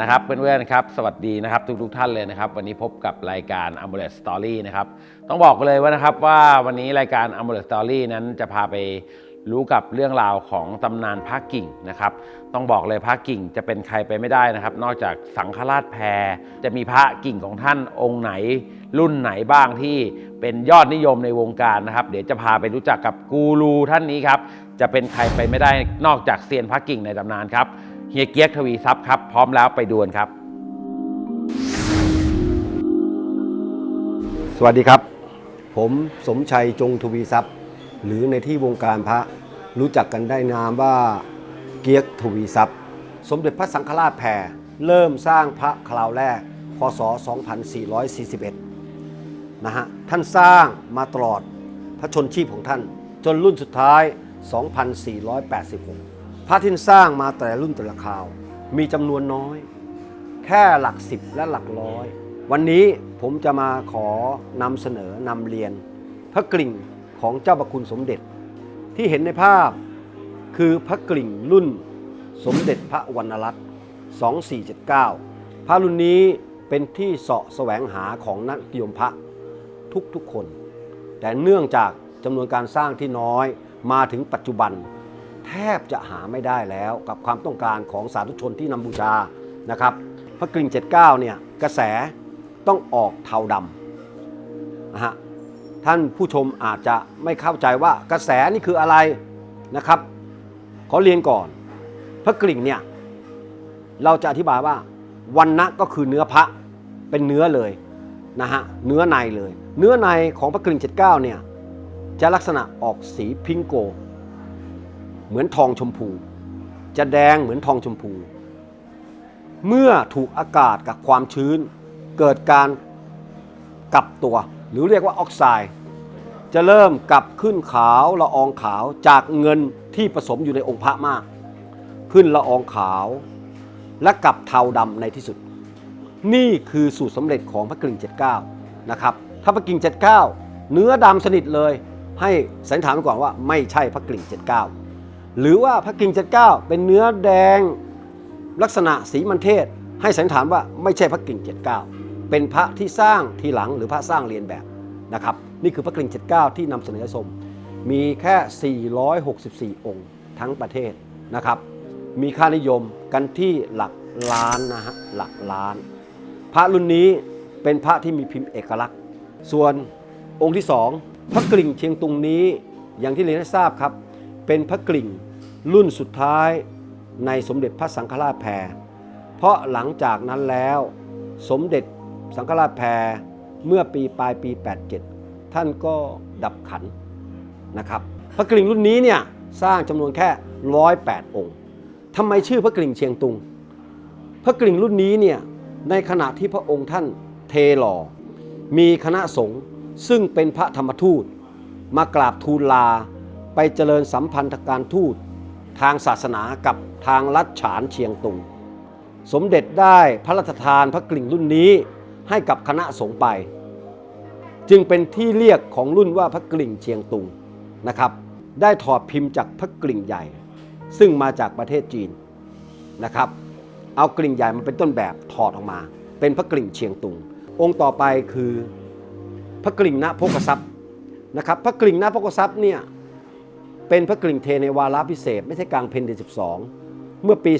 นะครับเพื่อนๆครับสวัสดีนะครับทุกๆท่านเลยนะครับ วันนี้พบกับรายการ a m u l e t Story นะครับต้องบอกเลยว่านะครับว่าวันนี้รายการ a m u l e t Story นั้นจะพาไปรู้กับเรื่องราวของตำนานพระกิ่งนะครับ ต้องบอกเลยพระกิ่งจะเป็นใครไปไม่ได้นะครับ นอกจากสังฆราชแพรจะมีพระกิ่งของท่านองค์ไหน รุ่นไหนบ้างที่เป็นยอดนิยมในวงการนะครับ เดี๋ยวจะพาไปรู้จักกับกูรูท่านนี้ครับจะเป็นใครไปไม่ได้นอกจากเซียนพระกิ่งในตำนานครับ เฮียเกียกทวีทรัพย์ครับ พร้อมแล้วไปดูนครับ สวัสดีครับ ผมสมชัยจงทวีทรัพย์ หรือในที่วงการพระรู้จักกันได้นามว่าเกียกทวีทรัพย์ สมเด็จพระสังฆราชแพรเริ่มสร้างพระคราวแรก พศ 2441 นะฮะ ท่านสร้างมาตลอดพระชนชีพของท่าน จนรุ่นสุดท้าย 2486 พระที่ท่านสร้างมาแต่รุ่นแต่ละคราว มีจำนวนน้อย แค่หลักสิบและหลักร้อย วันนี้ผมจะมาขอนำเสนอนำเรียน พระกลิ่งของเจ้าประคุณสมเด็จ ที่เห็นในภาพคือพระกลิ่งรุ่นสมเด็จพระวรรณรัตน์2479 พระรุ่นนี้เป็นที่เสาะแสวงหาของนักนิยมพระทุกๆคน แต่เนื่องจากจำนวนการสร้างที่น้อยมาถึงปัจจุบัน แทบจะหาไม่ได้แล้วกับความต้องการของสาธุชนที่นำบูชานะครับพระกริ่ง 79 เนี่ยกระแสต้องออกเทาดำนะฮะท่านผู้ชมอาจจะไม่เข้าใจว่ากระแสนี่คืออะไรนะครับ ขอเรียนก่อน พระกริ่งเนี่ยเราจะอธิบายว่าวันนะก็คือเนื้อพระเป็นเนื้อเลยนะฮะเนื้อในเลย เนื้อในของพระกริ่ง 79 เนี่ยจะลักษณะออกสีพิงโก เหมือนทองชมพู จะแดงเหมือนทองชมพู เมื่อถูกอากาศกับความชื้น เกิดการกลับตัว หรือเรียกว่าออกไซด์จะเริ่มกลับขึ้นขาวละอองขาวจากเงินที่ผสมอยู่ในองค์พระมาก ขึ้นละอองขาว และกลับเทาดำในที่สุด นี่คือสูตรสำเร็จของพระกริ่ง 79 นะครับ ถ้าพระกริ่ง 79 เนื้อดำสนิทเลย ให้สันนิษฐานไว้ก่อนว่าไม่ใช่พระกริ่ง 79 หรือว่าพระกิ่ง79เก้าเป็นเนื้อแดงลักษณะสีมันเทศ ให้สันนิษฐานว่าไม่ใช่พระกิ่ง79เก้าเป็นพระที่สร้างทีหลังหรือพระสร้างเรียนแบบนะครับนี่คือพระกิ่ง79ที่นำเสนอให้ชม มีแค่ 464 องค์ทั้งประเทศนะครับ มีค่านิยมกันที่หลักล้านนะฮะหลักล้าน พระรุ่นนี้เป็นพระที่มีพิมพ์เอกลักษณ์ ส่วนองค์ที่สองพระกริ่งเชียงตุงนี้อย่างที่เรียนให้ทราบครับ เป็นพระกริ่งรุ่นสุดท้ายในสมเด็จพระสังฆราชแพร เพราะหลังจากนั้นแล้วสมเด็จสังฆราชแพรเมื่อปีปลายปี 87 ท่านก็ดับขันนะครับ พระกริ่งรุ่นนี้เนี่ยสร้างจำนวนแค่ 108 องค์ทำไมชื่อพระกริ่งเชียงตุง พระกริ่งรุ่นนี้เนี่ยในขณะที่พระองค์ท่านเทหล่อ มีคณะสงฆ์ซึ่งเป็นพระธรรมทูต มากราบทูลลา ไปเจริญสัมพันธการทูตทางศาสนากับทางลัดฉานเชียงตุง สมเด็จได้พระราชทานพระกริ่งรุ่นนี้ให้กับคณะสงฆ์ไป จึงเป็นที่เรียกของรุ่นว่าพระกริ่งเชียงตุงนะครับ ได้ถอดพิมพ์จากพระกริ่งใหญ่ ซึ่งมาจากประเทศจีนนะครับ เอากริ่งใหญ่มาเป็นต้นแบบถอดออกมา เป็นพระกริ่งเชียงตุง องค์ต่อไปคือพระกริ่งณโภกทรัพย์นะครับ พระกริ่งณโภกทรัพย์เนี่ย เป็นพระกริ่งเทในวาระพิเศษ ไม่ใช่กลางเพนเดือน12 เมื่อปี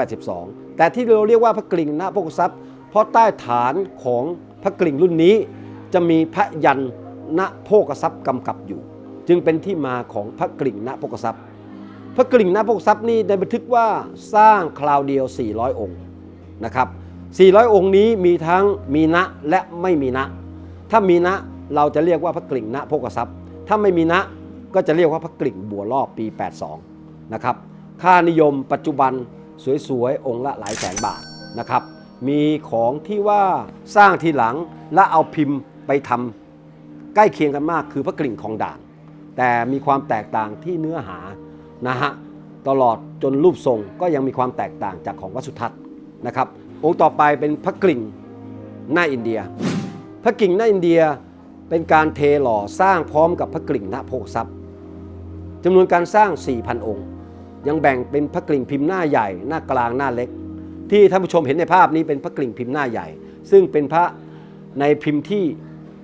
2482 แต่ที่เราเรียกว่าพระกริ่งณโภกทรัพย์ เพราะใต้ฐานของพระกริ่งรุ่นนี้จะมีพระยันณโภกทรัพย์กำกับอยู่ จึงเป็นที่มาของพระกริ่งณโภกทรัพย์ พระกริ่งณโภกทรัพย์นี่ได้บันทึกว่าสร้างคราวเดียว 400 องค์นะครับ 400 องค์นี้มีทั้งมีณและไม่มีณถ้ามีณเราจะเรียกว่าพระกริ่งณโภกทรัพย์ ถ้าไม่มีณ ก็จะเรียกว่าพระกริ่งบัวรอบปี 82 นะครับ ค่านิยมปัจจุบันสวยๆ องค์ละหลายแสนบาทนะครับ มีของที่ว่าสร้างทีหลังและเอาพิมพ์ไปทำใกล้เคียงกันมากคือพระกริ่งของด่านแต่มีความแตกต่างที่เนื้อหานะฮะตลอดจนรูปทรงก็ยังมีความแตกต่างจากของวัดสุทัศน์นะครับ องค์ต่อไปเป็นพระกริ่งหน้าอินเดีย พระกริ่งหน้าอินเดียเป็นการเทหล่อสร้างพร้อมกับพระกริ่งณโภคทรัพย์ จำนวนการสร้าง 4,000 องค์ ยังแบ่งเป็นพระกริ่งพิมพ์หน้าใหญ่ หน้ากลางหน้าเล็ก ที่ท่านผู้ชมเห็นในภาพนี้เป็นพระกลิ่งพิมพ์หน้าใหญ่ ซึ่งเป็นพระในพิมพ์ที่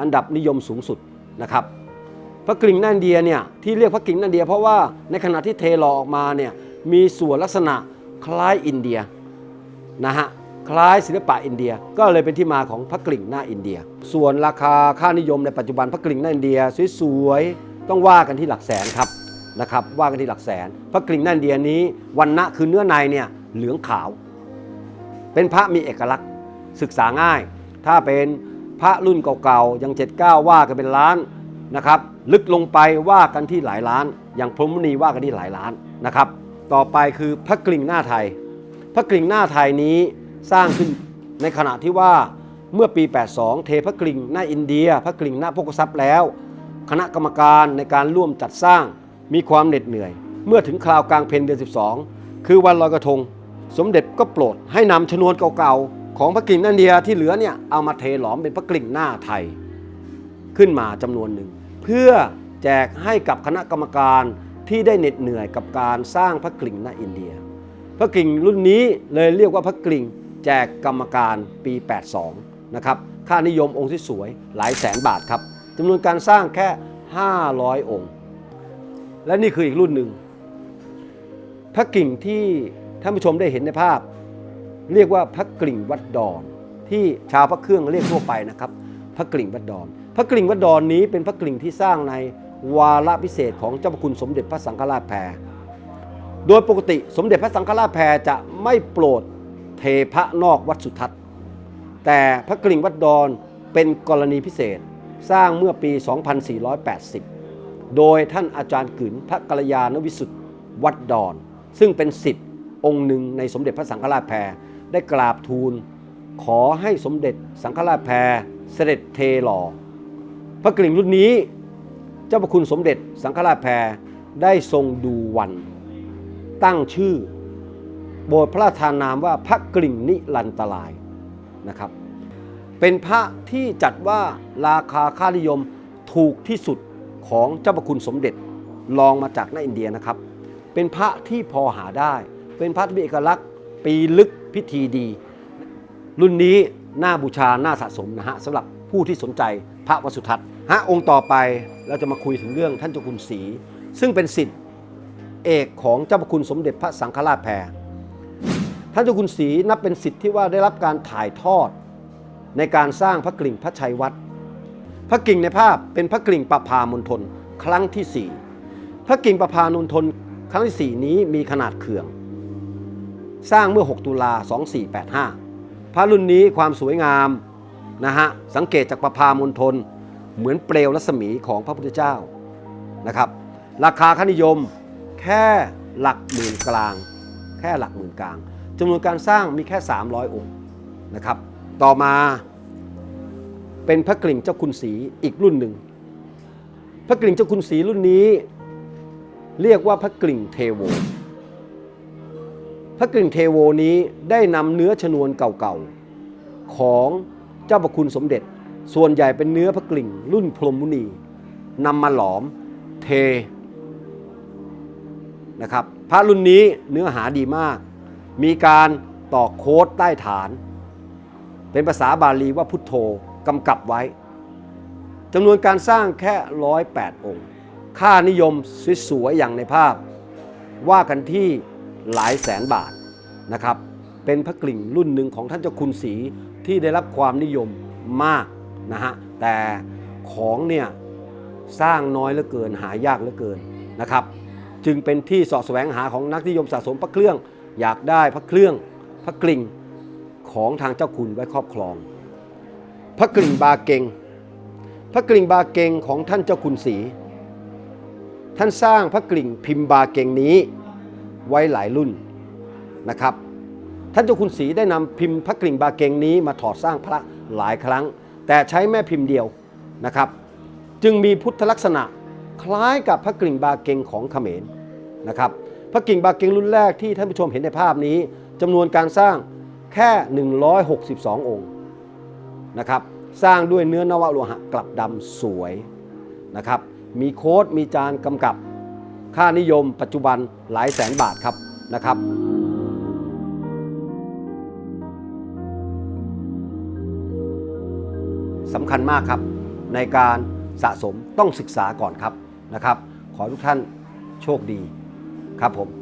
อันดับนิยมสูงสุดนะครับพระกลิ่งน้านเดียเนี่ยที่เรียกพระกลิ่งน้านเดีย เพราะว่าในขณะที่เทหล่อออกมาเนี่ยมีส่วนลักษณะคล้ายอินเดียนะฮะคล้ายศิลปะอินเดีย ก็เลยเป็นที่มาของพระกลิ่งหน้าอินเดีย ส่วนราคาค่านิยมในปัจจุบันพระกลิ่งหน้าอินเดียสวยๆต้องว่ากันที่หลักแสนครับ นะครับว่ากันที่หลักแสน พระกลิ่งน้านเดียนี้วันณะคือเนื้อในเนี่ยเหลืองขาว เป็นพระมีเอกลักษณ์ศึกษาง่าย ถ้าเป็นพระรุ่นเก่าๆย่าง79 ว่ากันเป็นล้านนะครับ ลึกลงไปว่ากันที่หลายล้าน อย่างพรหมณีว่ากันที่หลายล้านนะครับ ต่อไปคือพระกลิ่งหน้าไทย พระกลิ่งหน้าไทยนี้สร้างขึ้นในขณะที่ว่าเมื่อปี 82 เทพระกลิ่งหน้าอินเดีย พระกลิ่งหน้าโภกทรัพย์แล้ว คณะกรรมการในการร่วมจัดสร้าง มีความเหน็ดเหนื่อย เมื่อถึงคราวกลางเพนเดือน 12 คือวันลอยกระทง สมเด็จก็โปรดให้นำชนวนเก่าๆ ของพระกลิ่งหน้าอินเดียที่เหลือเนี่ยเอามาเทหลอมเป็นพระกลิ่งหน้าไทย ขึ้นมาจำนวนหนึ่ง เพื่อแจกให้กับคณะกรรมการที่ได้เหน็ดเหนื่อยกับการสร้างพระกลิ่งหน้าอินเดีย พระกลิ่งรุ่นนี้เลยเรียกว่าพระกลิ่งแจกกรรมการปี 82 นะครับ ค่านิยมองค์ที่สวยหลายแสนบาทครับจำนวนการสร้างแค่ 500 องค์ และนี่คืออีกรุ่นหนึ่งพระกิ่งที่ท่านผู้ชมได้เห็นในภาพ เรียกว่าพระกลิ่งวัดดอน ที่ชาวพระเครื่องเรียกทั่วไปนะครับ พระกลิ่งวัดดอน พระกลิ่งวัดดอนนี้เป็นพระกลิ่งที่สร้างในวาระพิเศษของเจ้าพระคุณสมเด็จพระสังฆราชแพรโดยปกติสมเด็จพระสังฆราชแพรจะไม่โปรดเทพระนอกวัดสุทัศน์ แต่พระกลิ่งวัดดอนเป็นกรณีพิเศษสร้างเมื่อปี 2480 โดยท่านอาจารย์กึ๋นพระกัลยาณวิสุทธิ์วัดดอน ซึ่งเป็นสิทธิ์องค์หนึ่งในสมเด็จพระสังฆราชแพรได้กราบทูล ขอให้สมเด็จสังฆราชแพรเสด็จเทหล่อ พระกลิ่งรุ่นนี้ เจ้าพระคุณสมเด็จสังฆราชแพรได้ทรงดูวัน ตั้งชื่อ โบสถ์พระราชทานนามว่าพระกลิ่งนิรันตรายนะครับ เป็นพระที่จัดว่าราคาค่านิยมถูกที่สุด ของเจ้าพระคุณสมเด็จลองมาจากในอินเดียนะครับ เป็นพระที่พอหาได้ เป็นพระที่มีเอกลักษณ์ ปีลึกพิธีดี รุ่นนี้น่าบูชาน่าสะสมนะฮะสำหรับผู้ที่สนใจพระวสุทัศน์ฮะองค์ต่อไปเราจะมาคุยถึงเรื่องท่านเจ้าคุณศรีซึ่งเป็นสิทธิ์เอกของเจ้าพระคุณสมเด็จพระสังฆราชแพรท่านเจ้าคุณศรีนับเป็นสิทธิ์ที่ว่าได้รับการถ่ายทอด ในการสร้างพระกลิ่งพระชัยวัด พระกิ่งในภาพเป็นพระกลิ่งประพามณฑลครั้งที่ 4 พระกิ่งประพามณฑลครั้งที่ 4 นี้มีขนาดเขื่อง สร้างเมื่อ 6 ตุลา 2485 พระรุ่นนี้ความสวยงามนะฮะสังเกตจากประพามณฑลเหมือนเปลวรัศมีของพระพุทธเจ้านะครับ ราคาค่านิยมแค่หลักหมื่นกลาง แค่หลักหมื่นกลางจำนวนการสร้างมีแค่ 300 องค์นะครับ ต่อมา เป็นพระกลิ่งเจ้าคุณศรีอีกรุ่นหนึ่ง พระกลิ่งเจ้าคุณศรีรุ่นนี้ เรียกว่าพระกลิ่งเทโว พระกลิ่งเทโวนี้ได้นำเนื้อชนวนเก่าๆ ของเจ้าประคุณสมเด็จ ส่วนใหญ่เป็นเนื้อพระกลิ่งรุ่นพรหมมุนีนำมาหลอมเทนะครับพระรุ่นนี้เนื้อหาดีมาก มีการต่อโค้ดใต้ฐาน เป็นภาษาบาลีว่าพุทโธ กำกับไว้จำนวนการสร้างแค่ร้อยแปดองค์ ค่านิยมสวยๆอย่างในภาพ ว่ากันที่หลายแสนบาทนะครับ เป็นพระกลิ่งรุ่นหนึ่งของท่านเจ้าคุณศรีที่ได้รับความนิยมมากนะฮะ แต่ของเนี่ยสร้างน้อยเหลือเกินหายากเหลือเกินนะครับ จึงเป็นที่สาะแสวงหาของนักนิยมสะสมพระเครื่อง อยากได้พระเครื่องพระกลิ่งของทางเจ้าคุณไว้ครอบครอง พระกลิ่งบาเกง พระกลิ่งบาเกงของท่านเจ้าคุณศรีท่านสร้างพระกลิ่งพิมพ์บาเกงนี้ไว้หลายรุ่นนะครับ ท่านเจ้าคุณศรีได้นำพิมพ์พระกลิ่งบาเกงนี้มาถอดสร้างพระหลายครั้ง แต่ใช้แม่พิมพ์เดียวนะครับ จึงมีพุทธลักษณะคล้ายกับพระกลิ่งบาเกงของเขมรนะครับ พระกลิ่งบาเกงรุ่นแรกที่ท่านผู้ชมเห็นในภาพนี้จำนวนการสร้างแค่ 162 องค์ นะครับสร้างด้วยเนื้อนวโลหะกลับดำสวยนะครับมีโค้ดมีจานกำกับ ค่านิยมปัจจุบันหลายแสนบาทครับนะครับสำคัญมากครับ ในการสะสมต้องศึกษาก่อนครับนะครับ ขอทุกท่านโชคดีครับผม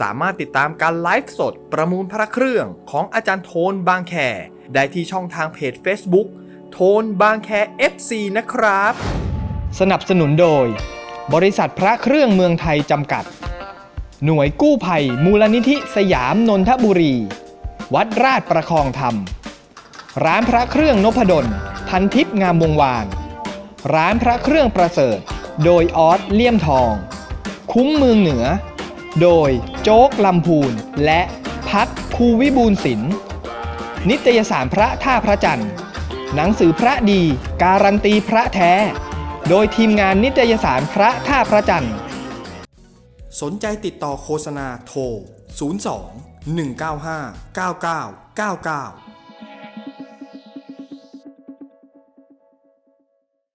สามารถติดตามการไลฟ์สดประมูลพระเครื่องของอาจารย์โทนบางแค ได้ที่ช่องทางเพจ Facebook โทนบางแค FC นะครับ สนับสนุนโดย บริษัทพระเครื่องเมืองไทยจำกัด หน่วยกู้ภัย มูลนิธิสยามนนทบุรี วัดราชประคองธรรม ร้านพระเครื่องนพดลพันทิพย์งามวงวาน ร้านพระเครื่องประเสริฐ โดยออสเลี่ยมทอง คุ้มเมืองเหนือ โดยโจ๊กลำพูน และพักคูวิบูลศิลป์นิตยสารพระท่าพระจันทร์ หนังสือพระดีการันตีพระแท้ โดยทีมงานนิตยสารพระท่าพระจันทร์ สนใจติดต่อโฆษณาโทร 02 195 9999